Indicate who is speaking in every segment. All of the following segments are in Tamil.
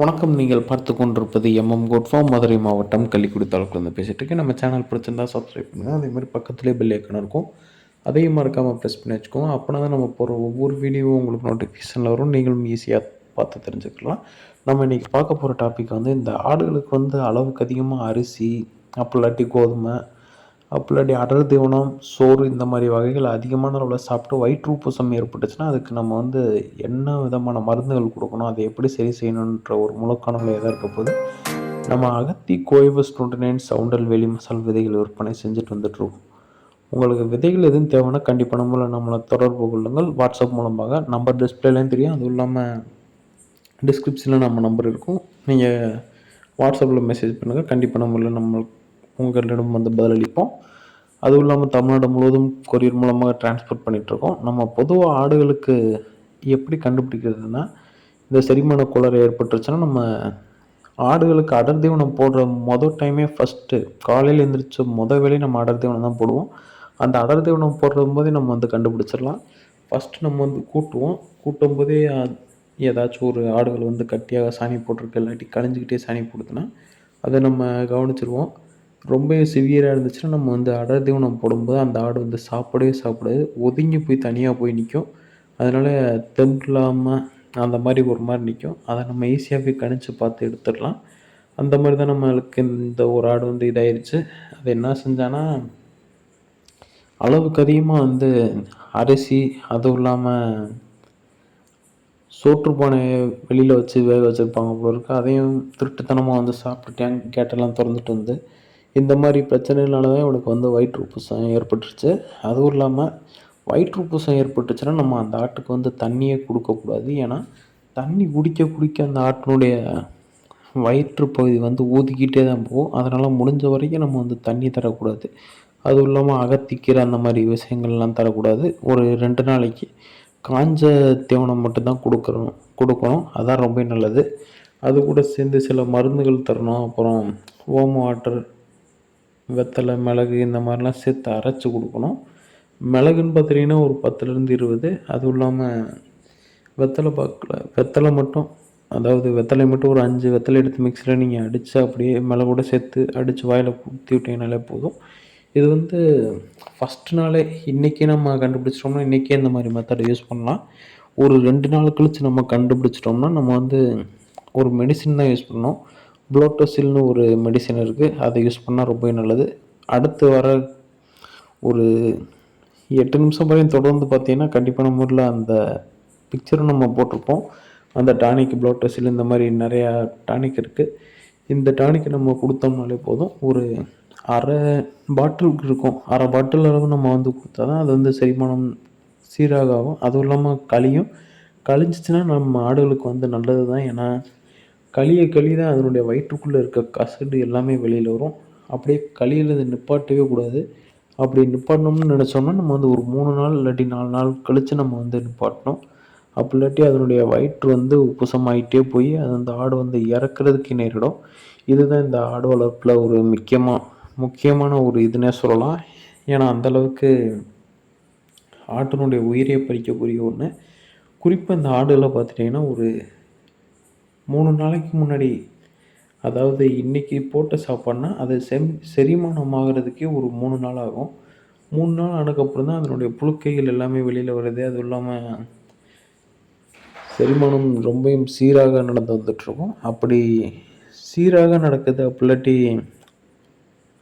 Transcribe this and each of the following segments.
Speaker 1: வணக்கம் நீங்கள் பார்த்து கொண்டிருப்பது எம்எம் கோட்ஃபார்ம் மதுரை மாவட்டம் கள்ளிக்குடி தாலுக்குலேருந்து பேசிகிட்டு இருக்கேன். நம்ம சேனல் பிடிச்சிருந்தா சப்ஸ்கிரைப் பண்ணுங்கள் அதே மாதிரி பக்கத்துலேயே பெல் ஐக்கன் இருக்கும். அதையும் மறக்காமல் ப்ரெஸ் பண்ணி வச்சுக்கோங்க. அப்போனா தான் நம்ம போகிற ஒவ்வொரு வீடியோவும் உங்களுக்கு நோட்டிஃபிகேஷனில் வரும். நீங்களும் ஈஸியாக பார்த்து தெரிஞ்சுக்கலாம். நம்ம இன்றைக்கி பார்க்க போகிற டாபிக் வந்து இந்த ஆடுகளுக்கு வந்து அளவுக்கு அதிகமாக அரிசி அப்போ இல்லாட்டி கோதுமை அப்போ இல்லாட்டி அடர் தீவனம் சோறு இந்த மாதிரி வகைகள் அதிகமான அளவில் சாப்பிட்டு வயிற்றுப்பூசம் ஏற்பட்டுச்சுன்னா அதுக்கு நம்ம வந்து என்ன விதமான மருந்துகள் கொடுக்கணும் அதை எப்படி சரி செய்யணுன்ற ஒரு முழுக்கானவில் எதாக இருக்க போது நம்ம அகத்தி கோயவு டுவெண்ட்டி நைன் சவுண்டல் வெளி மசால் விதைகள் விற்பனை செஞ்சுட்டு வந்துட்டுருக்கோம். உங்களுக்கு விதைகள் எதுவும் தேவைன்னா கண்டிப்பாக நம்மளை நம்மளை தொடர்பு கொள்ளுங்கள். வாட்ஸ்அப் மூலமாக நம்பர் டிஸ்பிளேலையும் தெரியும். அதுவும் இல்லாமல் டிஸ்கிரிப்ஷனில் நம்ம நம்பர் இருக்கும். நீங்கள் வாட்ஸ்அப்பில் மெசேஜ் பண்ணுங்கள் கண்டிப்பாக நம்மள நம்ம உங்களிடம் வந்து பதிலளிப்போம். அதுவும் இல்லாமல் தமிழ்நாடு முழுவதும் கொரியர் மூலமாக டிரான்ஸ்போர்ட் பண்ணிகிட்ருக்கோம் நம்ம பொதுவாக ஆடுகளுக்கு எப்படி கண்டுபிடிக்கிறதுனா இந்த செரிமான கோளாறு ஏற்பட்டுருச்சுன்னா நம்ம ஆடுகளுக்கு அடர் தீவனம் போடுற மொதல் டைமே ஃபஸ்ட்டு காலையில் எழுந்திரிச்ச மொதல் வேலையை நம்ம அடர் தீவனம் தான் போடுவோம். அந்த அடர் தீவனம் போடுற போதே நம்ம வந்து கண்டுபிடிச்சிடலாம். ஃபஸ்ட்டு நம்ம வந்து கூட்டுவோம். கூட்டும் போதே ஏதாச்சும் ஒரு ஆடுகள் வந்து கட்டியாக சாணி போட்டிருக்கு இல்லாட்டி கழிஞ்சிக்கிட்டே சாணி போடுதுன்னா அதை நம்ம கவனிச்சிருவோம். ரொம்ப சிவியராக இருந்துச்சுன்னா நம்ம வந்து அடர் தீவனம் போடும்போது அந்த ஆடு வந்து சாப்பிடவே சாப்பிடாது. ஒதுங்கி போய் தனியாக போய் நிற்கும் அதனால் தெம்பில்லாமல் அந்த மாதிரி ஒரு மாதிரி நிற்கும் அதை நம்ம ஈஸியாகவே கணிச்சு பார்த்து எடுத்துடலாம். அந்த மாதிரி தான் நம்மளுக்கு இந்த ஒரு ஆடு வந்து இதாயிருச்சு. அது என்ன செஞ்சானா அளவுக்கு அதிகமாக வந்து அரிசி அதுவும் இல்லாமல் சோற்றுப்பானையை வெளியில் வச்சு வேக வச்சுருப்பாங்க போல இருக்குது அதையும் திருட்டுத்தனமாக வந்து சாப்பிட்டுட்டேன் கேட்டெல்லாம் திறந்துட்டு வந்து இந்த மாதிரி பிரச்சனைனால தான் இவனுக்கு வந்து வயிற்று உப்புசம் ஏற்பட்டுருச்சு. அதுவும் இல்லாமல் வயிற்று உப்புசம் ஏற்பட்டுச்சுன்னா நம்ம அந்த ஆட்டுக்கு வந்து தண்ணியே கொடுக்கக்கூடாது. ஏன்னா தண்ணி குடிக்க குடிக்க அந்த ஆட்டினுடைய வயிற்று பகுதி வந்து ஊதிக்கிட்டே தான் போகும். அதனால் முடிஞ்ச வரைக்கும் நம்ம வந்து தண்ணி தரக்கூடாது. அதுவும் இல்லாமல் அகத்திக்கீரை அந்த மாதிரி விஷயங்கள்லாம் தரக்கூடாது. ஒரு ரெண்டு நாளைக்கு காஞ்ச தீவனம் மட்டும்தான் கொடுக்குறோம் கொடுக்கணும். அதான் ரொம்ப நல்லது. அது கூட சேர்ந்து சில மருந்துகள் தரணும். அப்புறம் ஓம வாட்டர் வெத்தலை மிளகு இந்த மாதிரிலாம் சேர்த்து அரைச்சி கொடுக்கணும். மிளகுன்னு பார்த்துட்டிங்கன்னா ஒரு பத்துலேருந்து இருபது. அதுவும் இல்லாமல் வெத்தலை பாக்கில் வெத்தலை மட்டும் அதாவது வெத்தலை மட்டும் ஒரு அஞ்சு வெத்தலை எடுத்து மிக்சியில் நீங்கள் அடித்து அப்படியே மிளகோட சேர்த்து அடித்து வாயில் ஊற்றி விட்டிங்கனாலே போதும். இது வந்து ஃபஸ்ட்டு நாளே இன்றைக்கி நம்ம கண்டுபிடிச்சிட்டோம்னா இன்றைக்கே இந்த மாதிரி மெத்தடை யூஸ் பண்ணலாம். ஒரு ரெண்டு நாள் கழித்து நம்ம கண்டுபிடிச்சிட்டோம்னா நம்ம வந்து ஒரு மெடிசின் தான் யூஸ் பண்ணோம் ப்ளோட்டோசில்னு ஒரு மெடிசன் இருக்குது அதை யூஸ் பண்ணால் ரொம்பவே நல்லது. அடுத்து வர ஒரு எட்டு நிமிஷம் வரையும் தொடர்ந்து பார்த்தீங்கன்னா கண்டிப்பான முறையில் அந்த பிக்சரும் நம்ம போட்டிருப்போம். அந்த டானிக் ப்ளோட்டோசில் இந்த மாதிரி நிறையா டானிக் இருக்குது இந்த டானிக்கை நம்ம கொடுத்தோம்னாலே போதும். ஒரு அரை பாட்டில் இருக்கும். அரை பாட்டில் அளவு நம்ம வந்து கொடுத்தா தான் அது வந்து செரிமானம் சீராக ஆகும். அதுவும் இல்லாமல் களியும் கழிஞ்சிச்சின்னா நம்ம ஆடுகளுக்கு வந்து நல்லது தான் ஏன்னா களிய களி தான் அதனுடைய வயிற்றுக்குள்ளே இருக்க கசடு எல்லாமே வெளியில் வரும். அப்படியே களியில் அதை நிப்பாட்டவே கூடாது. அப்படி நிப்பாட்டணும்னு நினச்சோம்னா நம்ம வந்து ஒரு மூணு நாள் இல்லாட்டி நாலு நாள் கழித்து நம்ம வந்து நிப்பாட்டணும். அப்படி இல்லாட்டி அதனுடைய வயிற்று வந்து உப்புசமாயிட்டே போய் அது அந்த ஆடு வந்து இறக்குறதுக்கு நேரிடும். இதுதான் இந்த ஆடு வளர்ப்பில் ஒரு முக்கியமாக முக்கியமான ஒரு இதுனே சொல்லலாம். ஏன்னா அந்தளவுக்கு ஆட்டினுடைய உயிரை பறிக்கக்கூடிய ஒன்று குறிப்பாக இந்த ஆடுகளை பார்த்துட்டிங்கன்னா ஒரு மூணு நாளைக்கு முன்னாடி அதாவது இன்றைக்கி போட்ட சாப்பாடுனா அது செம் செரிமானம் ஆகிறதுக்கே ஒரு மூணு நாள் ஆகும். மூணு நாள் ஆனதுக்கப்புறம் தான் அதனுடைய புழுக்கைகள் எல்லாமே வெளியில் வருது. அதுவும் இல்லாமல் செரிமானம் ரொம்பவும் சீராக நடந்து வந்துட்டுருக்கும். அப்படி சீராக நடக்குது அப்படிலாட்டி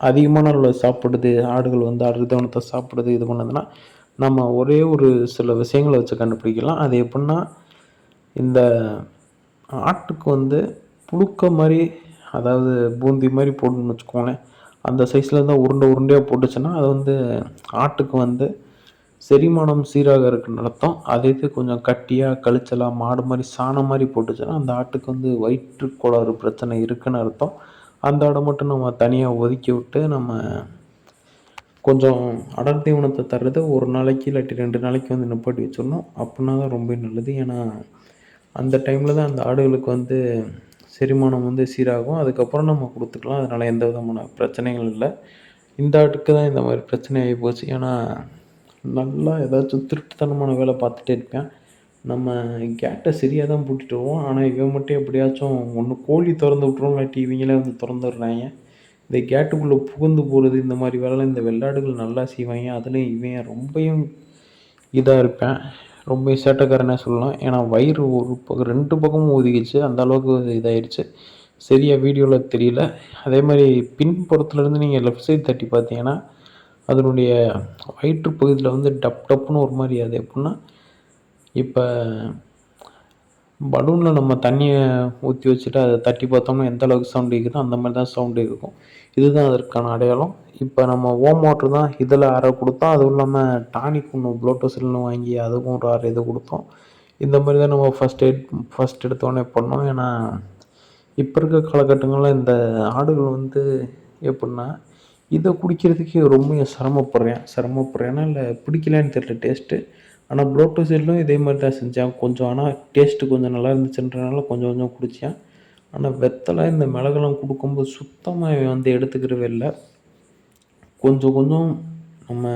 Speaker 1: அதிகமான அளவில் சாப்பிடுது ஆடுகள் வந்து அறுதவனத்தை சாப்பிடுது இது பண்ணதுன்னா நம்ம ஒரே ஒரு சில விஷயங்களை வச்சு கண்டுபிடிக்கலாம். அது எப்படின்னா இந்த ஆட்டுக்கு வந்து புழுக்க மாதிரி அதாவது பூந்தி மாதிரி போடணும்னு வச்சுக்கோங்களேன். அந்த சைஸில் தான் உருண்டை உருண்டையாக போட்டுச்சுன்னா அது வந்து ஆட்டுக்கு வந்து செரிமானம் சீராக இருக்குன்னு அர்த்தம். அதே இது கொஞ்சம் கட்டியாக கழிச்சலாக மாடு மாதிரி சாணம் மாதிரி போட்டுச்சுன்னா அந்த ஆட்டுக்கு வந்து வயிற்று கோளாறு பிரச்சனை இருக்குன்னு அர்த்தம். அந்த ஆடை மட்டும் நம்ம தனியாக ஒதுக்கி விட்டு நம்ம கொஞ்சம் அடர் தீவனத்தை தர்றது ஒரு நாளைக்கு இல்லாட்டி ரெண்டு நாளைக்கு வந்து நிப்பாட்டி வச்சிடணும். அப்படின்னா தான் ரொம்ப நல்லது. ஏன்னா அந்த டைமில் தான் அந்த ஆடுகளுக்கு வந்து செரிமானம் வந்து சீராகும். அதுக்கப்புறம் நம்ம கொடுத்துக்கலாம். அதனால் எந்த விதமான பிரச்சனைகளும் இல்லை. இந்த ஆட்டுக்கு தான் இந்த மாதிரி பிரச்சனை ஆகி போச்சு. ஏன்னா நல்லா ஏதாச்சும் திருட்டுத்தனமான வேலை பார்த்துட்டே இருப்பேன். நம்ம கேட்டை சரியாக தான் பூட்டிட்டு வருவோம். ஆனால் இவன் மட்டும் எப்படியாச்சும் ஒன்று கோழி திறந்து விட்ருவோம் இல்லாட்டி இவங்களே வந்து திறந்துடுறாங்க. இந்த கேட்டுக்குள்ளே புகுந்து போகிறது இந்த மாதிரி வேலைலாம் இந்த வெள்ளாடுகள் நல்லா செய்வாங்க. அதுலேயும் இவன் ரொம்பையும் இதாக இருப்பேன். ரொம்ப சேட்டைக்காரனே சொல்லலாம். ஏன்னா வயிறு ஒரு பக்கம் ரெண்டு பக்கமும் ஒதுக்கிச்சு அந்த அளவுக்கு இதாகிடுச்சு சரியாக வீடியோவில் தெரியல. அதே மாதிரி பின்புறத்துலேருந்து நீங்கள் லெஃப்ட் சைடு தட்டி பார்த்தீங்கன்னா அதனுடைய வயிற்று பகுதியில் வந்து டப் டப்புன்னு ஒரு மாதிரி அது எப்படின்னா இப்போ பலூனில் நம்ம தண்ணியை ஊற்றி வச்சுட்டு அதை தட்டி பார்த்தோம்னா எந்த அளவுக்கு சவுண்டு கேட்குதோ அந்த மாதிரி தான் சவுண்டு இருக்கும் இதுதான் அதற்கான அடையாளம். இப்போ நம்ம ஓம் வாட்ரு தான் இதில் அரை கொடுத்தோம். அதுவும் இல்லாமல் டானிக் ஒன்று ப்ளோட்டோசில்னு வாங்கி அதுக்கும் ஒரு அரை இது கொடுத்தோம். இந்த மாதிரி தான் நம்ம ஃபஸ்ட் எய்ட் ஃபஸ்ட் எடுத்தோடனே பண்ணோம். ஏன்னா இப்போ இருக்க காலகட்டங்களில் இந்த ஆடுகள் வந்து எப்படின்னா இதை குடிக்கிறதுக்கு ரொம்ப சிரமப்படுறேன். சிரமப்படுறேன்னா இல்லை பிடிக்கலன்னு தெரியல டேஸ்ட்டு ஆனால் ப்ளோட்டோசில்லும் இதே மாதிரி தான் செஞ்சேன். கொஞ்சம் ஆனால் டேஸ்ட்டு கொஞ்சம் நல்லா இருந்துச்சுன்றனால கொஞ்சம் கொஞ்சம் குடித்தேன் ஆனால் வெத்தலை இந்த மிளகெல்லாம் கொடுக்கும்போது சுத்தமாக வந்து எடுத்துக்கிறவே இல்லை. கொஞ்சம் கொஞ்சம் நம்ம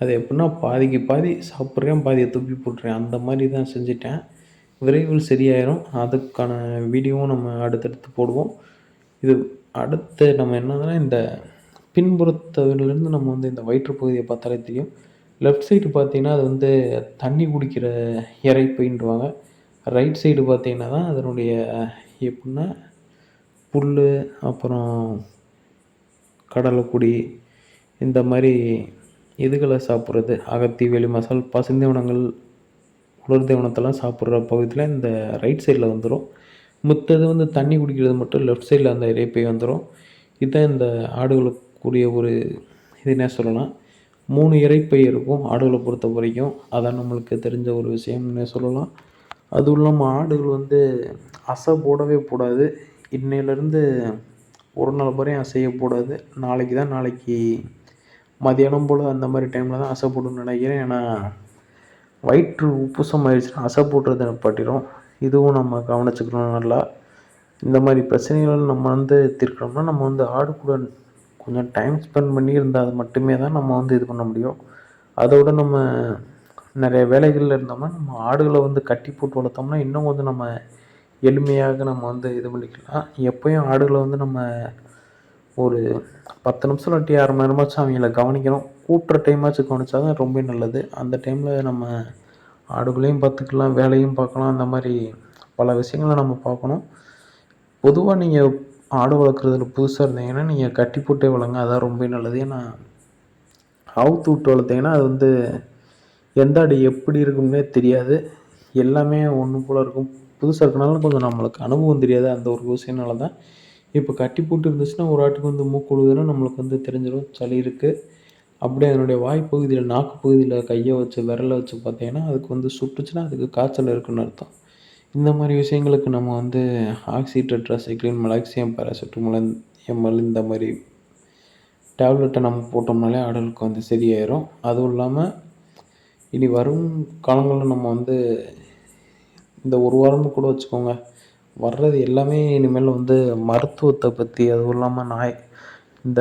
Speaker 1: அது எப்படின்னா பாதிக்கு பாதி சாப்பிட்றேன் பாதியை துப்பி போட்டுறேன். அந்த மாதிரி தான் செஞ்சுட்டேன். விரைவில் சரியாயிரும். அதுக்கான வீடியோவும் நம்ம அடுத்தடுத்து போடுவோம். இது அடுத்து நம்ம என்னதுன்னா இந்த பின்புறத்திலிருந்து நம்ம வந்து இந்த வயிற்று பகுதியை பார்த்தாலே தெரியும். லெஃப்ட் சைடு பார்த்தீங்கன்னா அது வந்து தண்ணி குடிக்கிற இறைப்பைன்றுவாங்க. ரைட் சைடு பார்த்தீங்கன்னா தான் அதனுடைய எப்படின்னா புல் அப்புறம் கடலைக்குடி இந்த மாதிரி இதுகளை சாப்பிட்றது. அகத்தி வெளி மசால் பசுந்தேவனங்கள் உலர் தீவனத்தெல்லாம் சாப்பிட்ற பகுதியில் இந்த ரைட் சைடில் வந்துடும் மற்றது வந்து தண்ணி குடிக்கிறது மட்டும் லெஃப்ட் சைடில் அந்த இறைப்பை வந்துடும் இதுதான் இந்த ஆடுகளுக்குரிய ஒரு இது என்ன சொல்லலாம். மூணு இறைப்பை இருக்கும் ஆடுகளை பொறுத்த வரைக்கும். அதான் நம்மளுக்கு தெரிஞ்ச ஒரு விஷயம்னு சொல்லலாம். அதுவும் இல்லாமல் ஆடுகள் வந்து அசை போடவே போடாது. இன்னையிலேருந்து ஒரு நாள் வரையும் அசையக்கூடாது நாளைக்கு தான் நாளைக்கு மதியானம் போல் அந்த மாதிரி டைமில் தான் அசை போடணும்னு நினைக்கிறேன். ஏன்னா வயிற்று உப்புசம் ஆயிடுச்சுன்னா அசை போடுறது நிப்பாட்டிடும் இதுவும் நம்ம கவனிச்சுக்கணும் நல்லா. இந்த மாதிரி பிரச்சனைகள் நம்ம வந்து தீர்க்கணும்னா நம்ம வந்து ஆடு கூட கொஞ்சம் டைம் ஸ்பெண்ட் பண்ணி இருந்தால் மட்டுமே தான் நம்ம வந்து இது பண்ண முடியும். அதோட நம்ம நிறைய வேலைகளில் இருந்தோம்னா நம்ம ஆடுகளை வந்து கட்டி போட்டு வளர்த்தோம்னா இன்னும் கொஞ்சம் நம்ம எளிமையாக நம்ம வந்து இது பண்ணிக்கலாம். எப்போயும் ஆடுகளை வந்து நம்ம ஒரு பத்து நிமிஷம் இல்லாட்டி அரை மணி நேரமாச்சும் அவங்கள கவனிக்கணும். கூட்டுற டைமாச்சும் கவனித்தா தான் ரொம்ப நல்லது. அந்த டைமில் நம்ம ஆடுகளையும் பார்த்துக்கலாம் வேலையும் பார்க்கலாம். அந்த மாதிரி பல விஷயங்களை நம்ம பார்க்கணும். பொதுவாக நீங்கள் ஆடு வளர்க்குறதுல புதுசாக இருந்தீங்கன்னா நீங்கள் கட்டி போட்டே வளங்க அதான் ரொம்ப நல்லது. ஏன்னா அவுத்து விட்டு வளர்த்தீங்கன்னா அது வந்து எந்த ஆடு எப்படி இருக்கும்னே தெரியாது. எல்லாமே ஒன்று போல் இருக்கும். புதுசாக இருக்கனால கொஞ்சம் நம்மளுக்கு அனுபவம் தெரியாது. அந்த ஒரு விஷயனால தான். இப்போ கட்டி போட்டு இருந்துச்சுன்னா ஒரு ஆட்டுக்கு வந்து மூக்கு நம்மளுக்கு வந்து தெரிஞ்சிடும் சளி இருக்குது அப்படியே அதனுடைய வாய்ப்பகுதியில் நாக்கு பகுதியில் கையை வச்சு விரலை வச்சு பார்த்தீங்கன்னா அதுக்கு வந்து சுட்டுச்சுன்னா அதுக்கு காய்ச்சல் இருக்குன்னு அர்த்தம். இந்த மாதிரி விஷயங்களுக்கு நம்ம வந்து ஆக்சி மலாக்சியம் மெலாக்சியம் எம்எல் இந்த மாதிரி டேப்லெட்டை நம்ம போட்டோம்னாலே ஆடலுக்கு வந்து சரியாயிரும். அதுவும் இல்லாமல் இனி வரும் காலங்களில் நம்ம வந்து இந்த ஒரு வாரமும் கூட வச்சுக்கோங்க. வர்றது எல்லாமே இனிமேல் வந்து மருத்துவத்தை பற்றி அதுவும் இல்லாமல் நாய் இந்த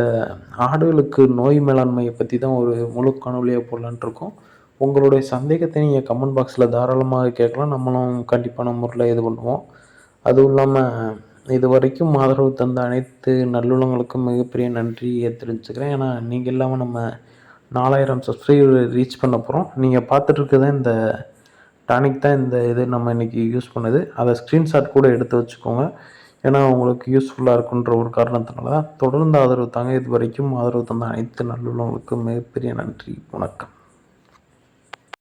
Speaker 1: ஆடுகளுக்கு நோய் மேலாண்மையை பற்றி தான் ஒரு முழு காணொலியாக போடலான்ட்ருக்கோம் இருக்கோம். உங்களுடைய சந்தேகத்தை நீங்கள் கமெண்ட் பாக்ஸில் தாராளமாக கேட்கலாம். நம்மளும் கண்டிப்பான முறையில் இது பண்ணுவோம். அதுவும் இல்லாமல் இது வரைக்கும் ஆதரவு தந்த அனைத்து நல்லுள்ளங்களுக்கும் மிகப்பெரிய நன்றியை தெரிஞ்சுக்கிறேன் ஏன்னா நீங்கள் இல்லாமல் நம்ம நாலாயிரம் சப்ஸ்கிரைபர் ரீச் பண்ண போகிறோம் நீங்கள் பார்த்துட்டு இந்த டானிக் தான் இந்த இது நம்ம இன்றைக்கி யூஸ் பண்ணுது. அதை ஸ்க்ரீன்ஷாட் கூட எடுத்து வச்சுக்கோங்க. ஏன்னா உங்களுக்கு யூஸ்ஃபுல்லாக இருக்குன்ற ஒரு காரணத்தினால தான். தொடர்ந்து ஆதரவு தாங்க. இது வரைக்கும் ஆதரவு தந்த அனைத்து நல்லுள்ளவங்களுக்கும் மிகப்பெரிய நன்றி. வணக்கம்.